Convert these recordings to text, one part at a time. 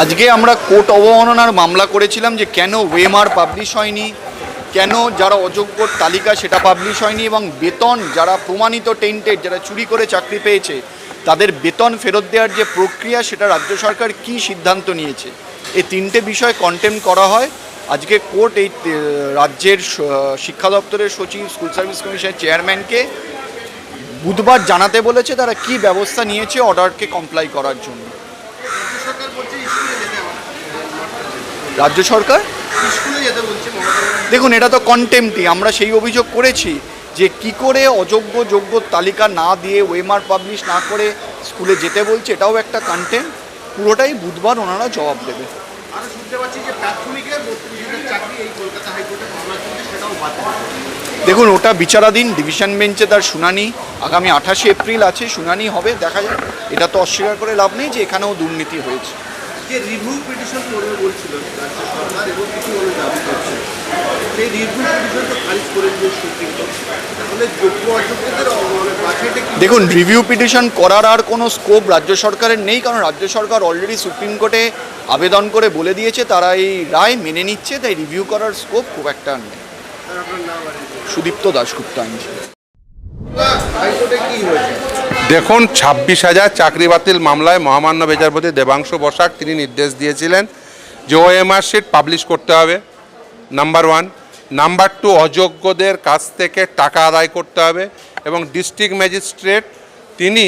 আজকে আমরা কোর্ট অবমাননার মামলা করেছিলাম যে কেন ওয়েমার পাবলিশ হয়নি, কেন যারা অযোগ্যর তালিকা সেটা পাবলিশ হয়নি এবং বেতন যারা প্রমাণিত টেন্টেড যারা চুরি করে চাকরি পেয়েছে, তাদের বেতন ফেরত দেওয়ার যে প্রক্রিয়া সেটা রাজ্য সরকার কি সিদ্ধান্ত নিয়েছে? এই তিনটে বিষয় কন্টেম করা হয়। আজকে কোর্ট এই রাজ্যের শিক্ষা দপ্তরের সচিব স্কুল সার্ভিস কমিশনের চেয়ারম্যানকে বুধবার জানাতে বলেছে তারা কি ব্যবস্থা নিয়েছে অর্ডারকে কমপ্লাই করার জন্য সরকার বলছে স্কুলে যেতে আমার রাজ্য সরকার। দেখুন এটা তো কন্টেম্পটি আমরা সেই অভিযোগ করেছি যে কি করে অযোগ্য যোগ্য তালিকা না দিয়ে ওয়েমার পাবলিশ না করে স্কুলে যেতে বলছে এটাও একটা কন্টেম্প পুরোটাই বুধবার ওনারা জবাব দেবে। দেখুন ওটা বিচারাধীন ডিভিশন বেঞ্চে তার শুনানি। আগামী আঠাশে এপ্রিল আছে শুনানি হবে দেখা যাক। এটা তো অস্বীকার করে লাভ নেই যে এখানেও দুর্নীতি হয়েছে। যে রিভিউ পিটিশন করবে বলছিল রাজ্য সরকার এবং কিছু মানুষ দাবি করছে সেই রিভিউ পিটিশন তো খারিজ করে দিল সুপ্রিম কোর্ট। তাহলে যোগ্য অযোগ্যদের মানে কি দেখুন রিভিউ পিটিশন করার আর কোনো স্কোপ রাজ্য সরকারের নেই কারণ রাজ্য সরকার অলরেডি সুপ্রিম কোর্টে আবেদন করে বলে দিয়েছে তারা এই রায় মেনে নিচ্ছে তাই রিভিউ করার স্কোপ খুব একটা নেই। সুদীপ্ত দাশগুপ্ত আইনজীবী। হাইকোর্টে কি হয়েছে? দেখুন, ছাব্বিশ হাজার চাকরি বাতিল মামলায় মহামান্য বিচারপতি দেবাংশু বসাক তিনি নির্দেশ দিয়েছিলেন যে ওএমআর শিট পাবলিশ করতে হবে নাম্বার ওয়ান নাম্বার টু অযোগ্যদের কাছ থেকে টাকা আদায় করতে হবে এবং ডিস্ট্রিক্ট ম্যাজিস্ট্রেট তিনি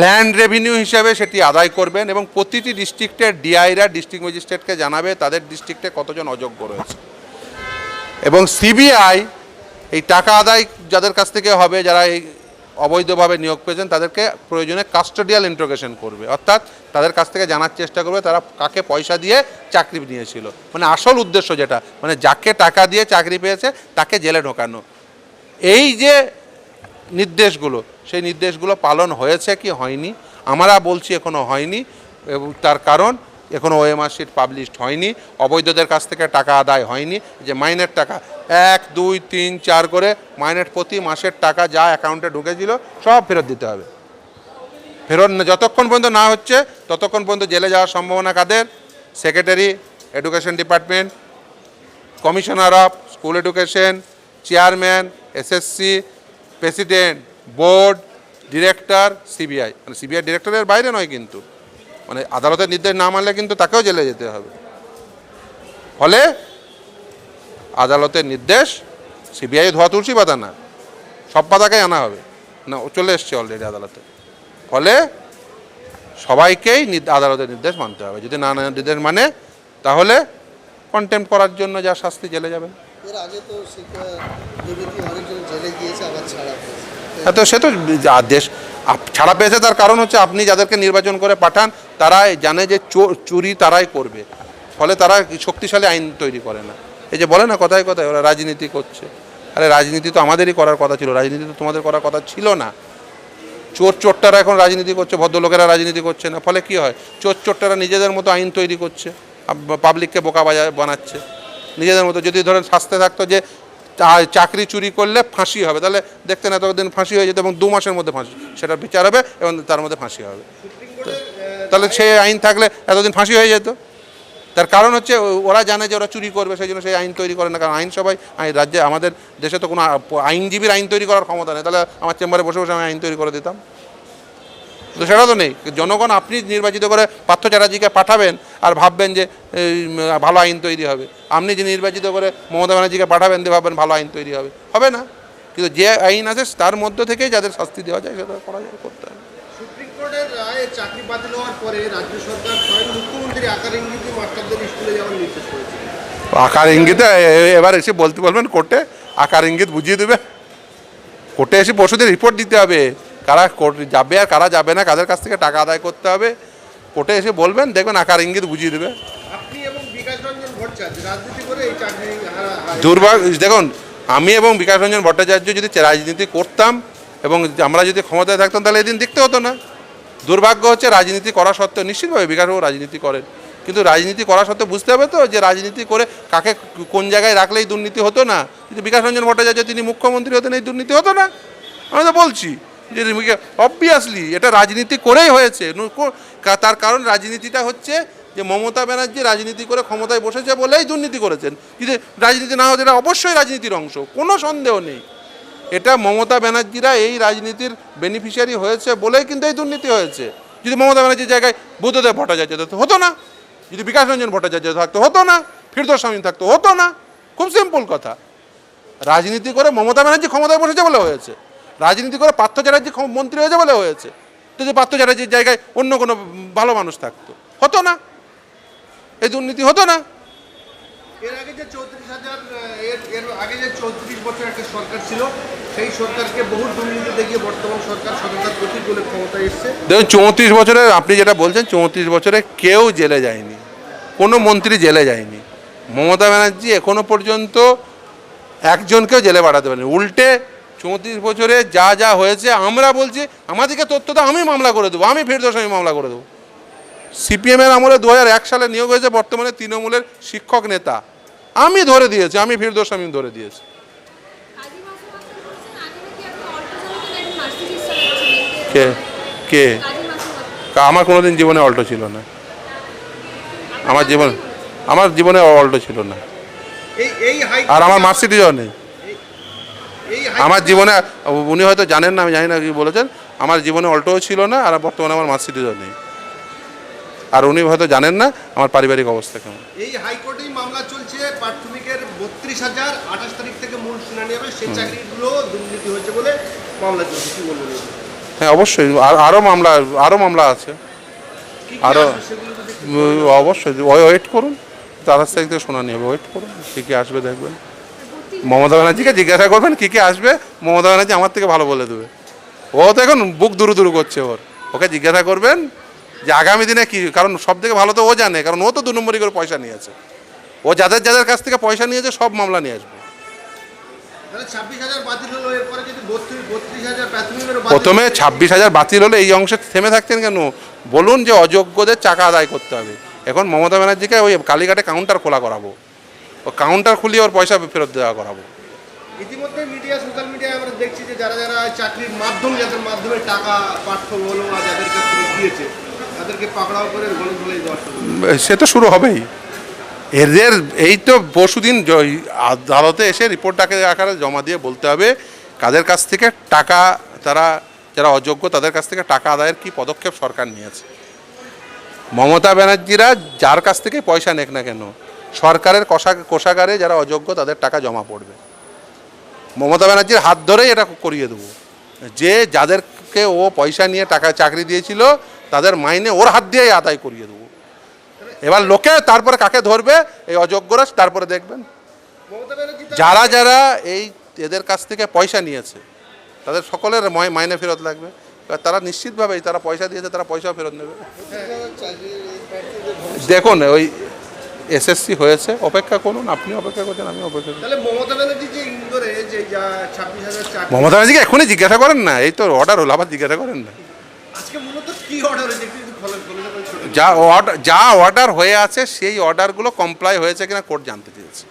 ল্যান্ড রেভিনিউ হিসাবে সেটি আদায় করবেন এবং প্রতিটি ডিস্ট্রিক্টের ডিআইরা ডিস্ট্রিক্ট ম্যাজিস্ট্রেটকে জানাবে তাদের ডিস্ট্রিক্টে কতজন অযোগ্য রয়েছে। এবং সিবিআই এই টাকা আদায় যাদের কাছ থেকে হবে, যারা এই অবৈধভাবে নিয়োগ পেয়েছেন, তাদেরকে প্রয়োজনে কাস্টোডিয়াল ইন্ট্রোগেশন করবে। অর্থাৎ তাদের কাছ থেকে জানার চেষ্টা করবে তারা কাকে পয়সা দিয়ে চাকরি নিয়েছিল। মানে আসল উদ্দেশ্য যেটা মানে যাকে টাকা দিয়ে চাকরি পেয়েছে তাকে জেলে ঢোকানো। এই যে নির্দেশগুলো, সেই নির্দেশগুলো পালন হয়েছে কি হয়নি? আমরা বলছি এখনও হয়নি, এবং তার কারণ এখনও ওএমআর শিট পাবলিশড হয়নি। অবৈধদের কাছ থেকে টাকা আদায় হয়নি, যে মাইনের টাকা এক, দুই, তিন, চার করে মাইনের প্রতি মাসের টাকা যা অ্যাকাউন্টে ঢুকেছিল, সব ফেরত দিতে হবে। ফেরত যতক্ষণ পর্যন্ত না হচ্ছে, ততক্ষণ পর্যন্ত জেলে যাওয়ার সম্ভাবনা কাদের? Secretary education department commissioner of school education chairman SSC president board director CBI মানে সিবিআই ডিরেক্টরের বাইরে নয় কিন্তু। মানে আদালতের নির্দেশ না মানলে কিন্তু তাকেও জেলে যেতে হবে। ফলে আদালতের নির্দেশ সিবিআই ধোয়া তুলসী পাতা না। সব পাতাকেই আনা হবে। না ও চলে এসছে অলরেডি আদালতে। ফলে সবাইকেই আদালতের নির্দেশ মানতে হবে। যদি না নির্দেশ মানে তাহলে কন্টেম্প করার জন্য যা শাস্তি জেলে পেয়েছে। হ্যাঁ তো সে তো দেশ ছাড়া পেয়েছে তার কারণ হচ্ছে আপনি যাদেরকে নির্বাচন করে পাঠান তারাই জানে যে চোর চুরি তারাই করবে। ফলে তারা শক্তিশালী আইন তৈরি করে না। এই যে বলে না কথায় কথায়, ওরা রাজনীতি করছে। আরে রাজনীতি তো আমাদেরই করার কথা ছিল, রাজনীতি তো তোমাদের করার কথা ছিল না। চোর চোরটারা এখন রাজনীতি করছে, ভদ্রলোকেরা রাজনীতি করছে না, ফলে কি হয়? চোর চোরটারা নিজেদের মতো আইন তৈরি করছে পাবলিককে বোকা বাজা বানাচ্ছে। নিজেদের মতো যদি ধরেন শাস্তে থাকতো যে চাকরি চুরি করলে ফাঁসি হবে, তাহলে দেখতেন এতদিন ফাঁসি হয়ে যেত এবং দু মাসের মধ্যে ফাঁসি, সেটা বিচার হবে এবং তার মধ্যে ফাঁসি হবে। তাহলে সেই আইন থাকলে এতদিন ফাঁসি হয়ে যেত। তার কারণ হচ্ছে, ওরা জানে যে ওরা চুরি করবে, সেই জন্য সেই আইন তৈরি করে না। কারণ আইন সবাই, আইন রাজ্যে, আমাদের দেশে তো কোনো আইনজীবীর আইন তৈরি করার ক্ষমতা নেই। তাহলে আমার চেম্বারে বসে বসে আমি আইন তৈরি করে দিতাম। তো সেটা তো নেই। জনগণ, আপনি নির্বাচিত করে পার্থ চ্যাটার্জিকে পাঠাবেন আর ভাববেন যে ভালো আইন তৈরি হবে। আপনি যে নির্বাচিত করে মমতা ব্যানার্জিকে পাঠাবেন দিয়ে ভাববেন ভালো আইন তৈরি হবে। হবে না। কিন্তু যে আইন আছে, তার মধ্য থেকেই যাদের শাস্তি দেওয়া যায়, সেটা করা যায়, করতে হবে কোর্টের চাকরি বাতিল হওয়ার পরে রাজ্য সরকার স্বয়ং মুখ্যমন্ত্রী আকার ইঙ্গিতে মাস্টারদের স্কুলে যাওয়ার নির্দেশ করেছে। আকার ইঙ্গিতে এবার এসে বলতে বলবেন কোর্টে আকার ইঙ্গিত বুঝিয়ে দেবে। কোর্টে এসে পরশুদের রিপোর্ট দিতে হবে কারা কোর্ট যাবে আর কারা যাবে না কাদের কাছ থেকে টাকা আদায় করতে হবে। কোর্টে এসে বলবেন দেখবেন আকার ইঙ্গিত বুঝিয়ে দেবে। দুর্ভাগ্য দেখুন আমি এবং বিকাশ রঞ্জন ভট্টাচার্য যদি রাজনীতি করতাম এবং আমরা যদি ক্ষমতায় থাকতাম তাহলে এদিন দেখতে হতো না। দুর্ভাগ্য হচ্ছে রাজনীতি করা সত্ত্বেও নিশ্চিতভাবে বিকাশবাবু রাজনীতি করেন। কিন্তু রাজনীতি করা সত্ত্বেও বুঝতে হবে তো যে রাজনীতি করে কাকে কোন জায়গায় রাখলেই দুর্নীতি হতো না। কিন্তু বিকাশ রঞ্জন ভট্টাচার্য তিনি মুখ্যমন্ত্রী হতেন, এই দুর্নীতি হতো না। আমি তো বলছি যে অবভিয়াসলি এটা রাজনীতি করেই হয়েছে। তার কারণ রাজনীতিটা হচ্ছে যে মমতা ব্যানার্জি রাজনীতি করে ক্ষমতায় বসেছে বলেই দুর্নীতি করেছেন। যদি রাজনীতি না হতো এটা অবশ্যই রাজনীতির অংশ, কোনো সন্দেহ নেই। এটা মমতা ব্যানার্জিরা এই রাজনীতির বেনিফিশিয়ারি হয়েছে বলেই কিন্তু এই দুর্নীতি হয়েছে। যদি মমতা ব্যানার্জির জায়গায় বুদ্ধদেব ভট্টাচার্য হতো না। যদি বিকাশ রঞ্জন ভট্টাচার্য থাকতো, হতো না। ফিরদোস স্বামী থাকতো, হতো না। খুব সিম্পল কথা। রাজনীতি করে মমতা ব্যানার্জি ক্ষমতায় বসেছে বলে হয়েছে। রাজনীতি করে পার্থ চ্যাটার্জি মন্ত্রী হয়েছে বলে হয়েছে। তো যে পার্থ চ্যাটার্জির জায়গায় অন্য কোনো ভালো মানুষ থাকতো, হতো না। এই দুর্নীতি হতো না। এর আগে যে চৌত্রিশ হাজার এর এর আগে যে চৌত্রিশ বছর একটা সরকার ছিল দেখুন, চৌত্রিশ বছরে আপনি যেটা বলছেন, চৌত্রিশ বছরে কেউ জেলে যায়নি, কোনো মন্ত্রী জেলে যায়নি। মমতা ব্যানার্জি এখনও পর্যন্ত একজনকেও জেলে পাঠাতে পারেনি। উল্টে চৌত্রিশ বছরে যা যা হয়েছে, আমরা বলছি, আমাদেরকে তথ্য দাও, আমি মামলা করে দেবো, আমি ফেরদোস, আমি মামলা করে দেবো। সিপিএমের আমলে দু সালে নিয়োগ হয়েছে বর্তমানে তৃণমূলের শিক্ষক নেতা। আমি ধরে দিয়েছি আমি ফিরদোস আমি ধরে দিয়েছি। কে? কে। আমার কোনোদিন জীবনে অল্টো ছিল না। আমার জীবন আমার জীবনে অল্টো ছিল না। আর আমার মার্সিডিজও নেই। আমার জীবনে উনি হয়তো জানেন না আমি জানি না কি বলেছেন। আমার জীবনে অল্টোও ছিল না আর বর্তমানে আমার মার্সিডিজও নেই। আর উনি হয়তো জানেন না আমার পারিবারিক অবস্থা কেমন। চলছে প্রাথমিকের বত্রিশ হাজার আঠাশ তারিখ থেকে মূল শুনানি হবে সেই চাকরিগুলো দুর্নীতি হয়েছে বলে মামলা চলছে। কি বলবেন হ্যাঁ অবশ্যই। আর আরও মামলা আরও মামলা আছে। কি কি আরো- আসবে সেগুলো যদি একটু উম, অবশ্যই। ওয়েট করুন। আঠাশ তারিখ থেকে শোনানি হবে। ওয়েট করুন। কী কী আসবে দেখবেন। মমতা ব্যানার্জিকে জিজ্ঞাসা করবেন কী কী আসবে। মমতা ব্যানার্জি আমার থেকে ভালো বলে দেবে। ও তো এখন বুক দুরু দুরু করছে ওর। ওকে জিজ্ঞাসা করবেন যে আগামী দিনে কি কারণ সব থেকে ভালো তো ও জানে কারণ ও তো দু নম্বরই করে পয়সা নিয়েছে। ও যাদের যাদের কাছ থেকে পয়সা নিয়েছে সব মামলা নিয়ে আসবে। প্রথমে ছাব্বিশ হাজার বাতিল হলে এই অংশে থেমে থাকছেন কেন? বলুন যে অযোগ্যদের টাকা আদায় করতে হবে। এখন মমতা ব্যানার্জিকে ওই কালীঘাটে কাউন্টার খোলা করাবো। ও কাউন্টার খুলিয়ে ওর পয়সা ফেরত দেওয়া করাবো। ইতিমধ্যে মিডিয়া সোশ্যাল মিডিয়ায় আমরা দেখছি যে যারা যারা চাকরির মাধ্যম যাদের মাধ্যমে টাকা পাঠ্য বলো আর যাদের কাছে দিয়েছে তাদেরকে পাকড়াও করে গলে ধরে দেওয়া শুরু সে তো শুরু হবেই। এদের, এই তো পরশুদিন আদালতে এসে রিপোর্টটাকে আকারে জমা দিয়ে বলতে হবে কাদের কাছ থেকে টাকা তারা, যারা অযোগ্য তাদের কাছ থেকে টাকা আদায়ের কি পদক্ষেপ সরকার নিয়েছে। মমতা ব্যানার্জিরা যার কাছ থেকে পয়সা নেক না কেন, সরকারের কোষা, কোষাগারে যারা অযোগ্য তাদের টাকা জমা পড়বে। মমতা ব্যানার্জির হাত ধরেই এটা করিয়ে দেবো। যে যাদেরকে ও পয়সা নিয়ে টাকা, চাকরি দিয়েছিল, তাদের মাইনে ওর হাত দিয়েই আদায় করিয়ে দেবো। এবার লোকে তারপরে কাকে ধরবে? এই অযোগ্যরা তারপরে দেখবেন। যারা যারা এই এদের কাছ থেকে পয়সা নিয়েছে, তাদের সকলের মাইনে ফেরত লাগবে। তারা নিশ্চিতভাবেই তারা পয়সা দিয়েছে, তারা পয়সাও ফেরত নেবে। দেখুন, ওই এসএসসি হয়েছে, অপেক্ষা করুন আপনি অপেক্ষা করছেন আমি অপেক্ষা চাকরি মমতা ব্যানার্জিকে এখনই জিজ্ঞাসা করেন না, এই তো অর্ডার হলো, আবার জিজ্ঞাসা করেন না। আজকে মূলত কি অর্ডার হয়েছে? যা অর্ডার যা অর্ডার হয়ে আছে সেই অর্ডারগুলো কমপ্লাই হয়েছে কিনা কোর্ট জানতে চেয়েছে।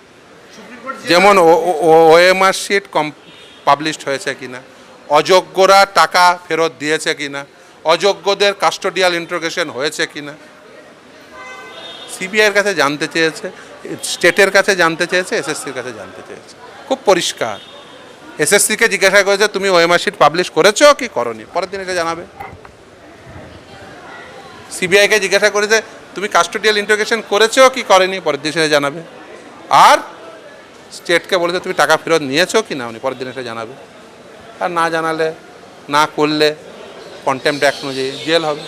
যেমন ওএমআর শিট কম পাবলিশড হয়েছে কিনা অযোগ্যরা টাকা ফেরত দিয়েছে কিনা অযোগ্যদের কাস্টোডিয়াল ইন্ট্রোগেশন হয়েছে কিনা সিবিআইয়ের কাছে জানতে চেয়েছে স্টেটের কাছে জানতে চেয়েছে এসএসসির কাছে জানতে চেয়েছে। খুব পরিষ্কার। এসএসসিকে জিজ্ঞাসা করেছে তুমি ওএমআর শিট পাবলিশ করেছ কি করনি? পরের দিন এটা জানাবে। সিবিআইকে জিজ্ঞাসা করেছে তুমি কাস্টোডিয়াল ইন্ট্রোগেশন করেছ কি করেনি? পরের দিন সেটা জানাবে। আর স্টেটকে বলেছে তুমি টাকা ফেরত নিয়েছো কি না? উনি পরের দিন এসে জানাবে। আর না জানালে, না করলে কন্টেম্পট অ্যাক্ট অনুযায়ী জেল হবে।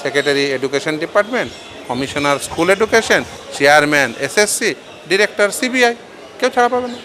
Secretary education department commissioner school education chairman SSC director CBI কেউ ছাড়া পাবে না।